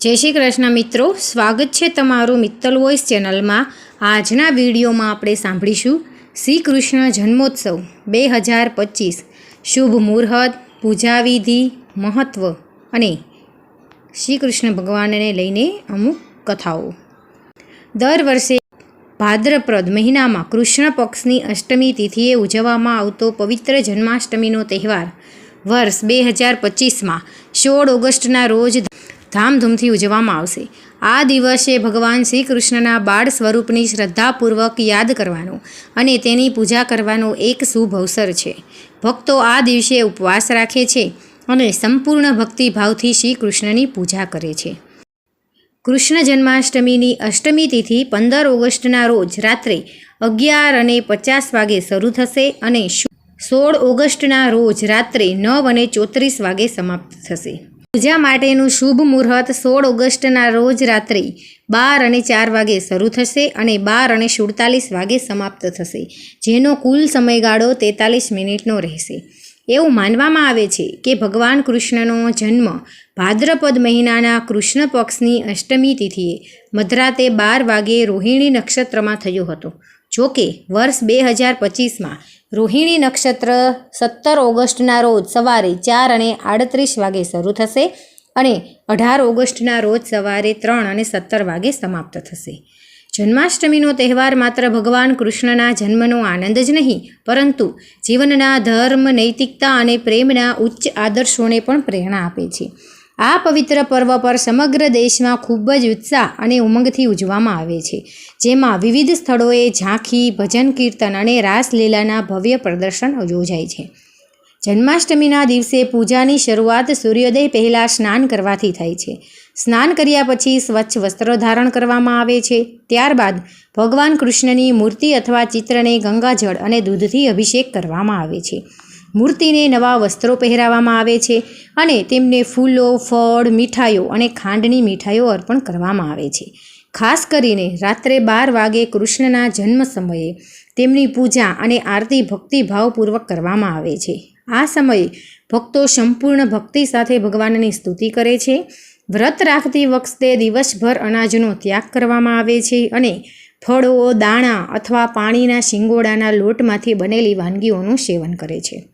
જય શ્રી કૃષ્ણ મિત્રો, સ્વાગત છે તમારું મિત્તલ વોઇસ ચેનલમાં. આજના વિડીયોમાં આપણે સાંભળીશું શ્રી કૃષ્ણ જન્મોત્સવ બે હજાર પચીસ. શુભ મુહૂર્ત, પૂજાવિધિ મહત્ત્વ અને શ્રી કૃષ્ણ ભગવાનને લઈને અમુક કથાઓ. દર વર્ષે ભાદ્રપ્રદ મહિનામાં કૃષ્ણ પક્ષની અષ્ટમી તિથિએ ઉજવવામાં આવતો પવિત્ર જન્માષ્ટમીનો તહેવાર વર્ષ બે હજાર પચીસમાં સોળ ઓગસ્ટના રોજ ધામધૂમથી ઉજવવામાં આવશે. આ દિવસે ભગવાન શ્રી કૃષ્ણના બાળ સ્વરૂપની શ્રદ્ધાપૂર્વક યાદ કરવાનો અને તેની પૂજા કરવાનો એક શુભ અવસર છે. ભક્તો આ દિવસે ઉપવાસ રાખે છે અને સંપૂર્ણ ભક્તિભાવથી શ્રી કૃષ્ણની પૂજા કરે છે. કૃષ્ણ જન્માષ્ટમીની અષ્ટમી તિથિ પંદર ઓગસ્ટના રોજ રાત્રે અગિયાર અને પચાસ વાગે શરૂ થશે અને સોળ ઓગસ્ટના રોજ રાત્રે નવ અને ચોત્રીસ વાગે સમાપ્ત થશે. પૂજા માટેનું શુભ મુહૂર્ત સોળ ઓગસ્ટના રોજ રાત્રે બાર અને ચાર વાગે શરૂ થશે અને બાર અને સુડતાલીસ વાગે સમાપ્ત થશે, જેનો કુલ સમયગાળો તેતાલીસ મિનિટનો રહેશે. એવું માનવામાં આવે છે કે ભગવાન કૃષ્ણનો જન્મ ભાદ્રપદ મહિનાના કૃષ્ણ પક્ષની અષ્ટમી તિથિએ મધરાતે બાર વાગે રોહિણી નક્ષત્રમાં થયો હતો. જોકે વર્ષ બે હજાર પચીસમાં રોહિણી નક્ષત્ર સત્તર ઓગસ્ટના રોજ સવારે ચાર અને આડત્રીસ વાગે શરૂ થશે અને અઢાર ઓગસ્ટના રોજ સવારે ત્રણ અને સત્તર વાગે સમાપ્ત થશે. જન્માષ્ટમીનો તહેવાર માત્ર ભગવાન કૃષ્ણના જન્મનો આનંદ જ નહીં, પરંતુ જીવનના ધર્મ, નૈતિકતા અને પ્રેમના ઉચ્ચ આદર્શોને પણ પ્રેરણા આપે છે. આ પવિત્ર પર્વ પર સમગ્ર દેશમાં ખૂબ જ ઉત્સાહ અને ઉમંગથી ઉજવવામાં આવે છે. જેમાં વિવિધ સ્થળોએ ઝાંખી, ભજન કીર્તન અને રાસલીલાના ભવ્ય પ્રદર્શન યોજાય છે. જન્માષ્ટમીના દિવસે પૂજાની શરૂઆત સૂર્યોદય પહેલાં સ્નાન કરવાથી થાય છે. સ્નાન કર્યા પછી સ્વચ્છ વસ્ત્રો ધારણ કરવામાં આવે છે. ત્યારબાદ ભગવાન કૃષ્ણની મૂર્તિ અથવા ચિત્રને ગંગાજળ અને દૂધથી અભિષેક કરવામાં આવે છે. મૂર્તિને નવા વસ્ત્રો પહેરાવવામાં આવે છે અને તેમને ફૂલો, ફળ, મીઠાઈઓ અને ખાંડની મીઠાઈઓ અર્પણ કરવામાં આવે છે. ખાસ કરીને રાત્રે બાર વાગે કૃષ્ણના જન્મ સમયે તેમની પૂજા અને આરતી ભક્તિભાવપૂર્વક કરવામાં આવે છે. આ સમયે ભક્તો સંપૂર્ણ ભક્તિ સાથે ભગવાનની સ્તુતિ કરે છે. વ્રત રાખતી વખતે દિવસભર અનાજનો ત્યાગ કરવામાં આવે છે અને ફળો, દાણા અથવા પાણીના શિંગોડાના લોટમાંથી બનેલી વાનગીઓનું સેવન કરે છે.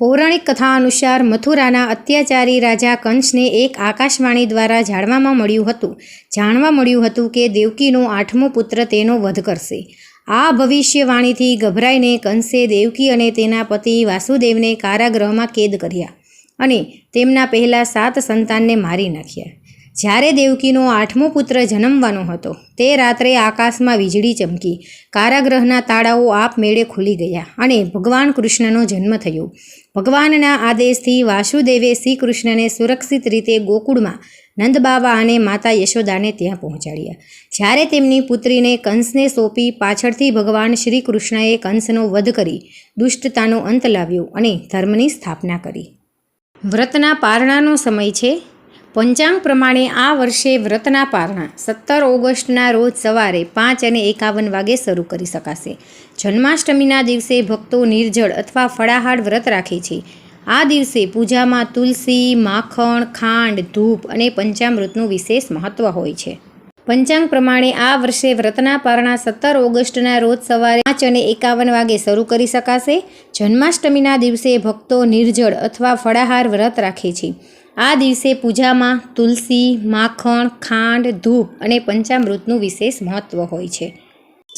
પૌરાણિક કથા અનુસાર મથુરાના અત્યાચારી રાજા કંસને એક આકાશવાણી દ્વારા જાણવામાં મળ્યું હતું. જાણવા મળ્યું હતું કે દેવકીનો આઠમો પુત્ર તેનો વધ કરશે. આ ભવિષ્યવાણીથી ગભરાઈને કંસે દેવકી અને તેના પતિ વાસુદેવને કારાગૃહમાં કેદ કર્યા અને તેમના પહેલાં સાત સંતાનને મારી નાખ્યા. જ્યારે દેવકીનો આઠમો પુત્ર જન્મવાનો હતો, તે રાત્રે આકાશમાં વીજળી ચમકી. કારાગ્રહના તાળાઓ આપમેળે ખુલી ગયા અને ભગવાન કૃષ્ણનો જન્મ થયો. ભગવાનના આદેશથી વાસુદેવે શ્રી કૃષ્ણને સુરક્ષિત રીતે ગોકુળમાં નંદબાબા અને માતા યશોદાને ત્યાં પહોંચાડ્યા. જ્યારે તેમની પુત્રીને કંસને સોંપી પાછળથી ભગવાન શ્રી કૃષ્ણએ કંસનો વધ કરી, દુષ્ટતાનો અંત લાવ્યો અને ધર્મની સ્થાપના કરી. વ્રતના પારણાનો સમય છે. પંચાંગ પ્રમાણે આ વર્ષે વ્રતના પારણા સત્તર ઓગસ્ટના રોજ સવારે પાંચ અને એકાવન વાગે શરૂ કરી શકાશે. જન્માષ્ટમીના દિવસે ભક્તો નિર્જળ અથવા ફળાહાર વ્રત રાખે છે. આ દિવસે પૂજામાં તુલસી, માખણ, ખાંડ, ધૂપ અને પંચામૃતનું વિશેષ મહત્ત્વ હોય છે. પંચાંગ પ્રમાણે આ વર્ષે વ્રતના પારણા સત્તર ઓગસ્ટના રોજ સવારે પાંચ અને એકાવન વાગે શરૂ કરી શકાશે. જન્માષ્ટમીના દિવસે ભક્તો નિર્જળ અથવા ફળાહાર વ્રત રાખે છે. આ દિવસે પૂજામાં તુલસી, માખણ, ખાંડ, ધૂપ અને પંચામૃતનું વિશેષ મહત્ત્વ હોય છે.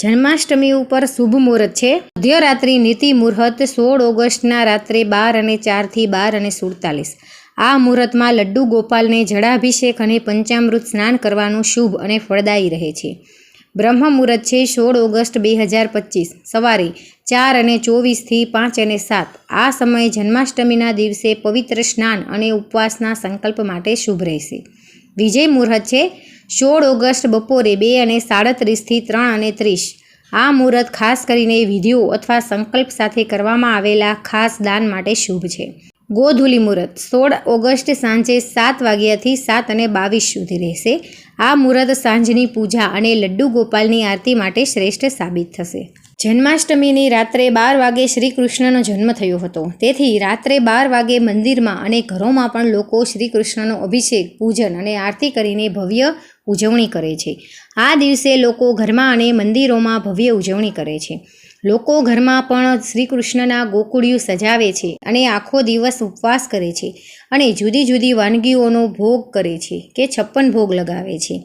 જન્માષ્ટમી ઉપર શુભ મુહૂર્ત છે. મધ્યરાત્રિ નીતિ મુહૂર્ત સોળ ઓગસ્ટના રાત્રે બાર અને ચારથી બાર અને સુડતાલીસ. આ મુહૂર્તમાં લડ્ડુ ગોપાલને જળાભિષેક અને પંચામૃત સ્નાન કરવાનું શુભ અને ફળદાયી રહે છે. બ્રહ્મ મુહૂર્ત છે સોળ ઓગસ્ટ બે હજાર પચીસ. સવારે ચાર અને ચોવીસથી પાંચ અને સાત. આ સમયે જન્માષ્ટમીના દિવસે પવિત્ર સ્નાન અને ઉપવાસના સંકલ્પ માટે શુભ રહેશે. વિજય મુહૂર્ત છે સોળ ઓગસ્ટ બપોરે બે અને સાડત્રીસથી ત્રણ અને ત્રીસ. આ મુહૂર્ત ખાસ કરીને વિધિઓ અથવા સંકલ્પ સાથે કરવામાં આવેલા ખાસ દાન માટે શુભ છે. ગોધુલી મુહૂર્ત સોળ ઓગસ્ટ સાંજે સાત વાગ્યાથી સાત અને બાવીસ સુધી રહેશે. આ મુહૂર્ત સાંજની પૂજા અને લડ્ડુ ગોપાલની આરતી માટે શ્રેષ્ઠ સાબિત થશે. જન્માષ્ટમીની રાત્રે બાર વાગે શ્રી કૃષ્ણનો જન્મ થયો હતો. તેથી રાત્રે બાર વાગે મંદિરમાં અને ઘરોમાં પણ લોકો શ્રી કૃષ્ણનો અભિષેક, પૂજન અને આરતી કરીને ભવ્ય ઉજવણી કરે છે. આ દિવસે લોકો ઘરમાં અને મંદિરોમાં ભવ્ય ઉજવણી કરે છે. લોકો ઘરમાં પણ શ્રી કૃષ્ણના ગોકુળિયું સજાવે છે અને આખો દિવસ ઉપવાસ કરે છે અને જુદી જુદી વાનગીઓનો ભોગ કરે છે કે છપ્પન ભોગ લગાવે છે.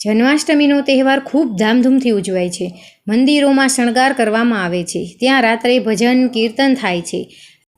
જન્માષ્ટમીનો તહેવાર ખૂબ ધામધૂમથી ઉજવાય છે. મંદિરોમાં શણગાર કરવામાં આવે છે. ત્યાં રાત્રે ભજન, કીર્તન થાય છે.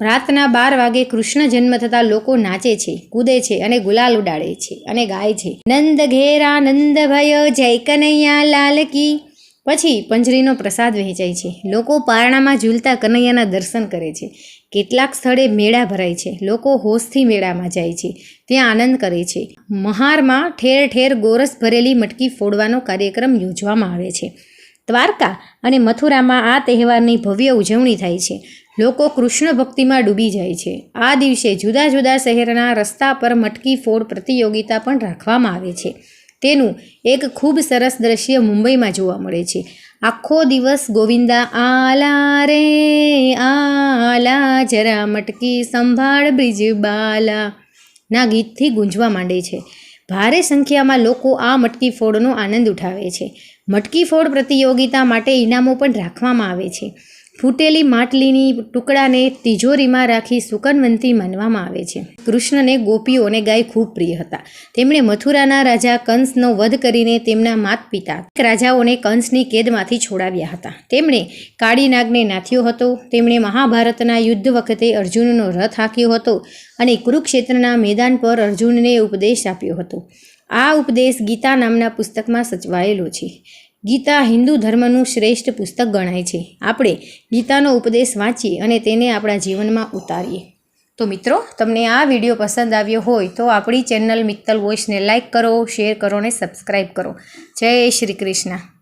રાતના બાર વાગે કૃષ્ણ જન્મ થતાં લોકો નાચે છે, કૂદે છે અને ગુલાલ ઉડાડે છે અને ગાય છે. નંદ ઘેરા નંદ ભય જય કનૈયા લાલ કી. પછી પંજરીનો પ્રસાદ વહેંચાય છે. લોકો પારણામાં ઝૂલતા કનૈયાના દર્શન કરે છે. કેટલાક સ્થળે મેળા ભરાય છે. લોકો હોશથી મેળામાં જાય છે. ત્યાં આનંદ કરે છે. મહારમાં ઠેર ઠેર ગોરસ ભરેલી મટકી ફોડવાનો કાર્યક્રમ યોજવામાં આવે છે. દ્વારકા અને મથુરામાં આ તહેવારની ભવ્ય ઉજવણી થાય છે. લોકો કૃષ્ણ ભક્તિમાં ડૂબી જાય છે. આ દિવસે જુદા જુદા શહેરના રસ્તા પર મટકી ફોડ પ્રતિયોગિતા પણ રાખવામાં આવે છે. તેનું એક ખૂબ સરસ દ્રશ્ય મુંબઈમાં જોવા મળે છે. આખો દિવસ ગોવિંદા, આલા રે, આલા, જરા મટકી સંભાળ બ્રિજ બાલા. ના ગીતથી ગુંજવા માંડે છે. ભારે સંખ્યામાં લોકો આ મટકી ફોડનો આનંદ ઉઠાવે છે. મટકી ફોડ પ્રતિયોગિતા માટે ઇનામો પણ રાખવામાં આવે છે. ફૂટેલી માટલીની ટુકડાને તિજોરીમાં રાખી સુકનવંતી માનવામાં આવે છે. કૃષ્ણને ગોપીઓને ગાય ખૂબ પ્રિય હતા. તેમણે મથુરાના રાજા કંસનો વધ કરીને તેમના માત પિતા રાજાઓને કંસની કેદમાંથી છોડાવ્યા હતા. તેમણે કાળી નાગને નાથ્યો હતો. તેમણે મહાભારતના યુદ્ધ વખતે અર્જુનનો રથ હાંક્યો હતો અને કુરુક્ષેત્રના મેદાન પર અર્જુનને ઉપદેશ આપ્યો હતો. આ ઉપદેશ ગીતા નામના પુસ્તકમાં સચવાયેલો છે. ગીતા હિન્દુ ધર્મનું શ્રેષ્ઠ પુસ્તક ગણાય છે. આપણે ગીતાનો ઉપદેશ વાંચીએ અને તેને આપણા જીવનમાં ઉતારીએ. તો મિત્રો, તમને આ વીડિયો પસંદ આવ્યો હોય તો આપણી ચેનલ મિત્તલ વોઇસને લાઇક કરો, શેર કરો અને સબસ્ક્રાઈબ કરો. જય શ્રી કૃષ્ણ.